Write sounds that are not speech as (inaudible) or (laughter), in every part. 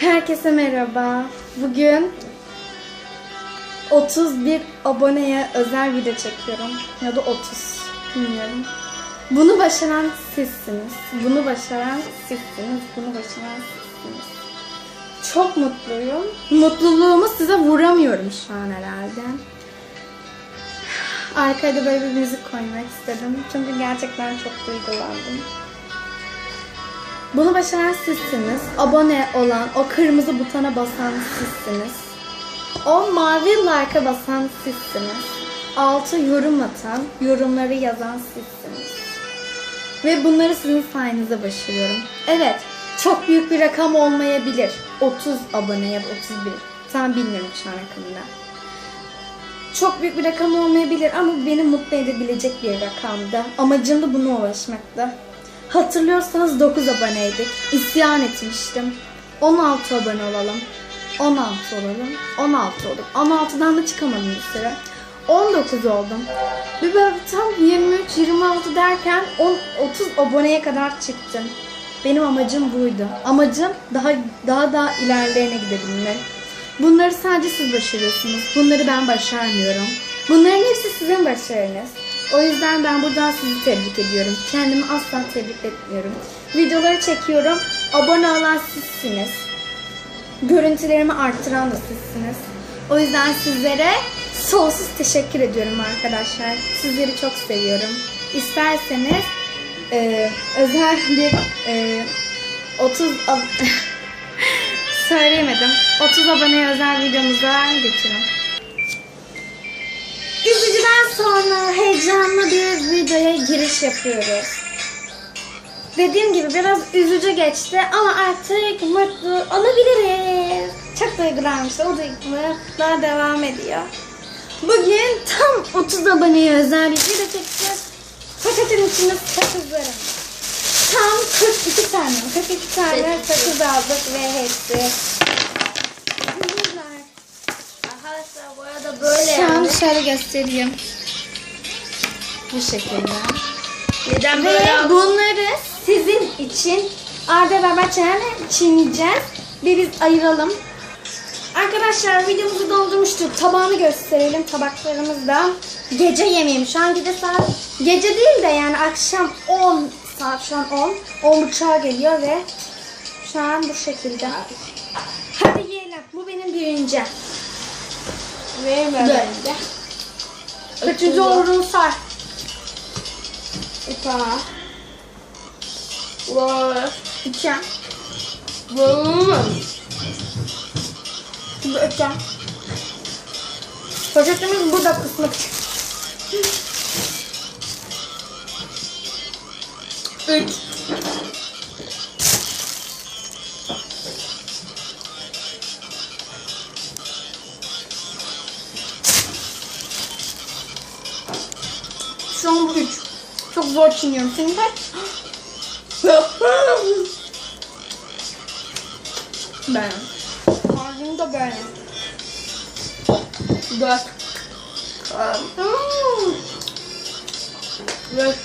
Herkese merhaba. Bugün 31 aboneye özel video çekiyorum. Ya da 30. Bilmiyorum. Bunu başaran sizsiniz. Bunu başaran sizsiniz. Bunu başaran sizsiniz. Çok mutluyum. Mutluluğumu size vuramıyorum şu an herhalde. Arkaya böyle bir müzik koymak istedim. Çünkü gerçekten çok duygulandım. Bunu başaran sizsiniz. Abone olan, o kırmızı butona basan sizsiniz. O mavi like'a basan sizsiniz. Altı yorum atan, yorumları yazan sizsiniz. Ve bunları sizin sayenizde başarıyorum. Evet, çok büyük bir rakam olmayabilir. 30 abone ya da 31. Tam bilmiyorum şu an rakamını. Çok büyük bir rakam olmayabilir ama beni mutlu edebilecek bir rakamdı. Amacım da buna ulaşmaktı. Hatırlıyorsanız 9 aboneydik. İsyan etmiştim. 16 abone olalım. 16 olalım. 16 oldum. 16'dan da çıkamadım bir süre. 19 oldum. Bir böyle tam 23-26 derken 10, 30 aboneye kadar çıktım. Benim amacım buydu. Amacım daha daha daha ilerlerine gidebilmek. Bunları sadece siz başarıyorsunuz. Bunları ben başarmıyorum. Bunların hepsi sizin başarınız. O yüzden ben buradan sizi tebrik ediyorum. Kendimi asla tebrik etmiyorum. Videoları çekiyorum. Abone olan sizsiniz. Görüntülerimi arttıran da sizsiniz. O yüzden sizlere sonsuz teşekkür ediyorum arkadaşlar. Sizleri çok seviyorum. İsterseniz e, özel bir e, 30 ab- (laughs) söyleyemedim. 30 aboneye özel videomuza geçelim. Üzücüden sonra heyecanlı bir videoya giriş yapıyoruz. Dediğim gibi biraz üzücü geçti ama artık mutlu olabiliriz. Çok duygulanmıştı. O duygular devam ediyor. Bugün tam 30 aboneye özel bir video çekeceğiz. Poşetin içinde sakızlarım. Tam 42 tane, 42 tane sakız aldık ve hepsi güzel. Arkadaşlar bu arada şöyle göstereyim. Bu şekilde. Neden Ve böyle bunları sizin için Arda beraber çene çiğneyeceğiz. Bir biz ayıralım. Arkadaşlar videomuzu doldurmuştuk. Tabağını gösterelim. Tabaklarımızda gece yemeğim. Şu an gece saat gece değil de yani akşam 10 saat şu an 10. 10 buçuğa geliyor ve şu an bu şekilde. Hadi yiyelim. Bu benim birinci. Böyle. Kaçıncı olduğunu say. İpa. Var. İki. Var. Şimdi öpeceğim. Poşetimiz burada kısmak için. Üç. Zor çiğniyorum. Senin kaç? Ben. Ağzım da böyle. Dört. Hmm. Beş.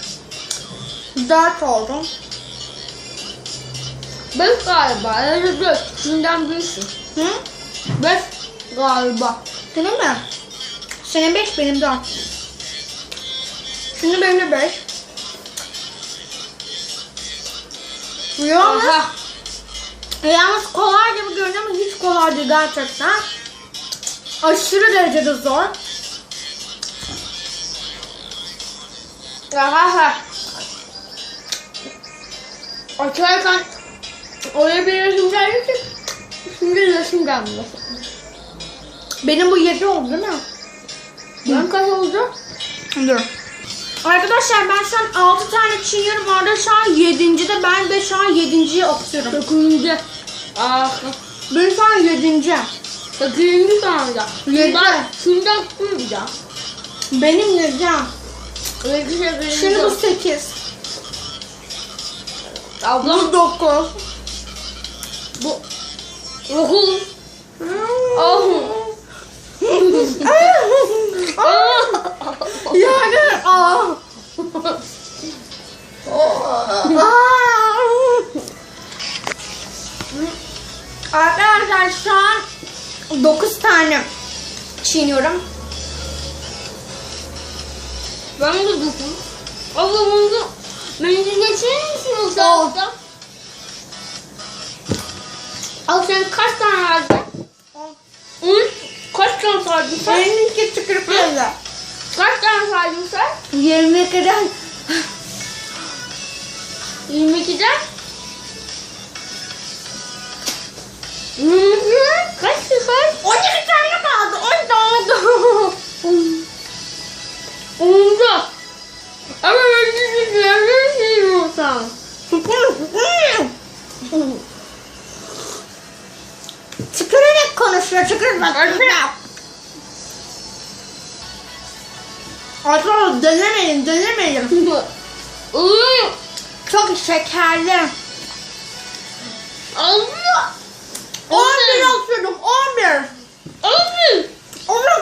Dört oldum. Beş galiba. Evet dört. Şundan büyüsün. Hı? Beş galiba. Senin mi? Senin beş, benim dört. Şimdi benim de beş. Yalnız, Aha. yalnız kolay gibi görünüyor ama hiç kolay değil gerçekten. Aşırı derecede zor. Aha. Açarken oraya bir resim geldi ki şimdi resim gelmiyor. Benim bu yedi oldu değil mi? Ben kaç oldu? Dur. Arkadaşlar ben şu an 6 tane çiğniyorum. Orada şu an 7. de ben de şu an 7.yi atıyorum. Dokuzuncu. Ah. Ben şu an 7. Dokuzuncu sanırım. Yedi. Şundan, şundan tutmayacağım. Benim 7. Öyle benim Şimdi bu yok. 8. Ablam Bu 9. bu. Dokuz. Ah. yani aa. 9 tane çiğniyorum. Ben de dokun. Abla bunu beni geçirir misin o saatte? Al sen kaç tane verdin? Onu kaç tane saydın sen? Benimki tükürük yazı. Kaç tane saydın sen? 20 kadar. 22'den kaç kaç? 12 tane kaldı. 10 tane kaldı. Onda. Ama ben de nereden yiyorsan? Tükürerek konuşuyor. Tükürük bak. Denemeyin, denemeyin. Iıı. Çok şekerli. Allah. Onder, onder. Onder. Onder.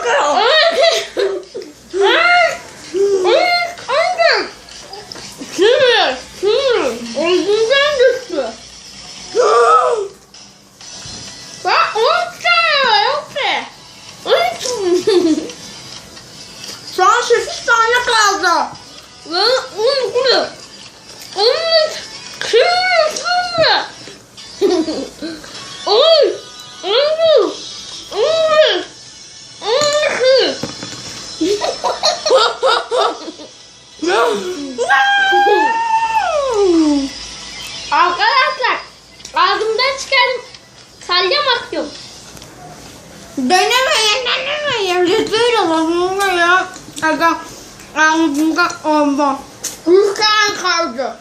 Ağzımda oldu. 3 tane kaldı.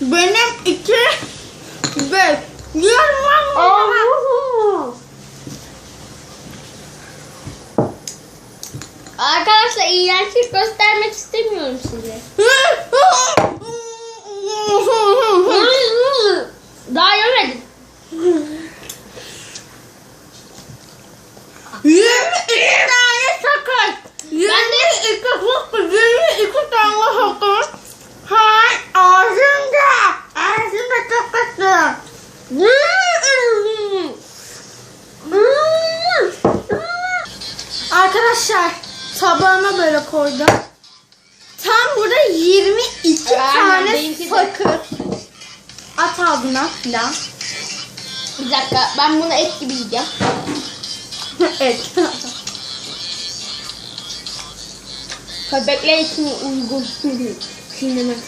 Benim 2, 5. Yarım Arkadaşlar iğrençlik göstermek istemiyorum size. Daha tane benimki de. At ağzına filan. Bir dakika ben bunu et gibi yiyeceğim. (laughs) evet. Köpekler için uygun. Çiğnemek.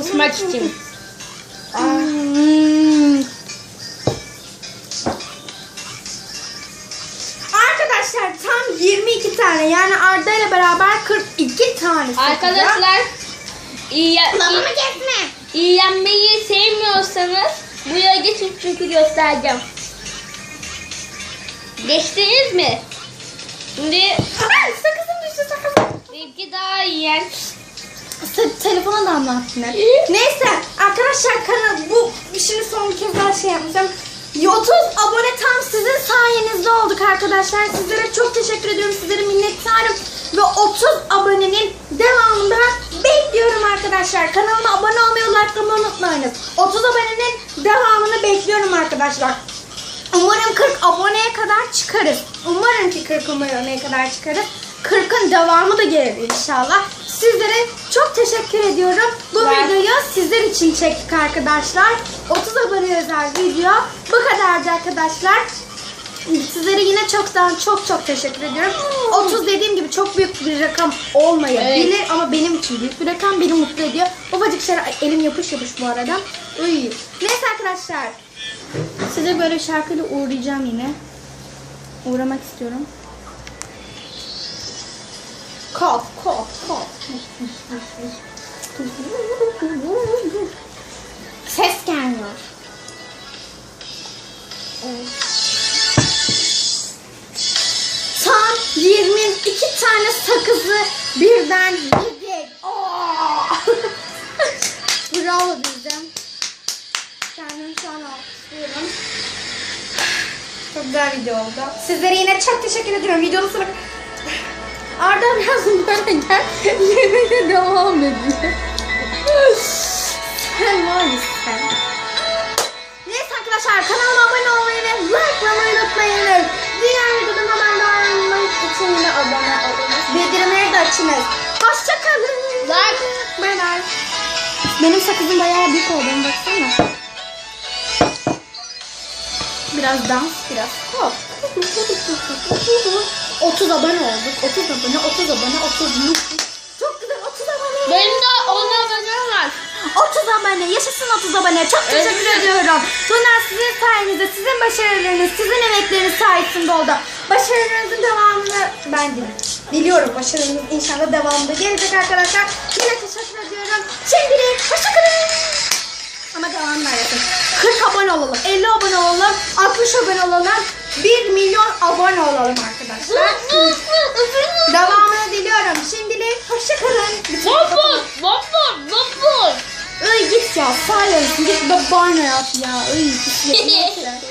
Ismak için. 42 tane. Arkadaşlar iyi, Babamı iyi, kesme. iyi yenmeyi sevmiyorsanız buraya geçin çünkü göstereceğim. Geçtiniz mi? Şimdi Ay, sakızım düştü sakızım. benimki daha. Te- telefona da anlattın hep. Neyse arkadaşlar kanal bu şimdi son bir kez daha şey yapacağım. 30 abone tam sizin sayenizde olduk arkadaşlar. Sizlere çok teşekkür ediyorum. Sizlere minnettarım. Ve 30 abonenin devamında bekliyorum arkadaşlar. Kanalıma abone olmayı, likelamayı unutmayınız. 30 abonenin devamını bekliyorum arkadaşlar. Umarım 40 aboneye kadar çıkarız. Umarım ki 40 aboneye kadar çıkarız. 40'ın devamı da gelir inşallah. Sizlere çok teşekkür ediyorum. Bu Ben- videoyu sizler için çektik arkadaşlar. 30 abone özel video. Bu kadardı arkadaşlar. Sizlere yine çoktan çok çok teşekkür ediyorum. 30 dediğim gibi çok büyük bir rakam olmayabilir ama benim için büyük bir rakam beni mutlu ediyor. Ufacık şeyler elim yapış yapış bu arada. Uy. Neyse arkadaşlar. Size böyle şarkıyla uğrayacağım yine. Uğramak istiyorum. Kop kop kop. Ses gelmiyor. Tam 22 tane sakızı birden yedik. (laughs) Bravo bizim. Kendimi şu an alkışlıyorum. Çok güzel video oldu. Sizlere yine çok teşekkür ediyorum. Videonun sonu... Arda biraz böyle gel. Yemeğe devam ediyor. sen var ya sen. Neyse arkadaşlar kanalıma abone olmayı ve like yapmayı unutmayın. Diğer videodan haberdar olmak için de abone olunuz. Bildirimleri de açınız. Hoşçakalın. Like. Bay bay. Benim sakızım bayağı büyük oldu. Baksana. Biraz dans, biraz pop. (laughs) 30 abone olduk. 30 abone, 30 abone, 30 Çok güzel 30 abone. Benim de ona abonem var. 30 abone, yaşasın 30 abone. Çok teşekkür Evet. ediyorum. Bunlar sizin sayenizde, sizin başarılarınız, sizin emekleriniz sayesinde oldu. Başarılarınızın devamını ben diliyorum. Diliyorum başarınız inşallah devamında gelecek arkadaşlar. Yine teşekkür ediyorum. Şimdilik hoşçakalın. Ama devamını yapın. 40 abone olalım, 50 abone olalım, 60 abone olalım, 1 milyon abone olalım arkadaşlar. Devamını diliyorum. Şimdilik hoşçakalın. Bobur, bobur, bobur. Ay git ya silence git babanı yap ya. Ay git ya. (laughs)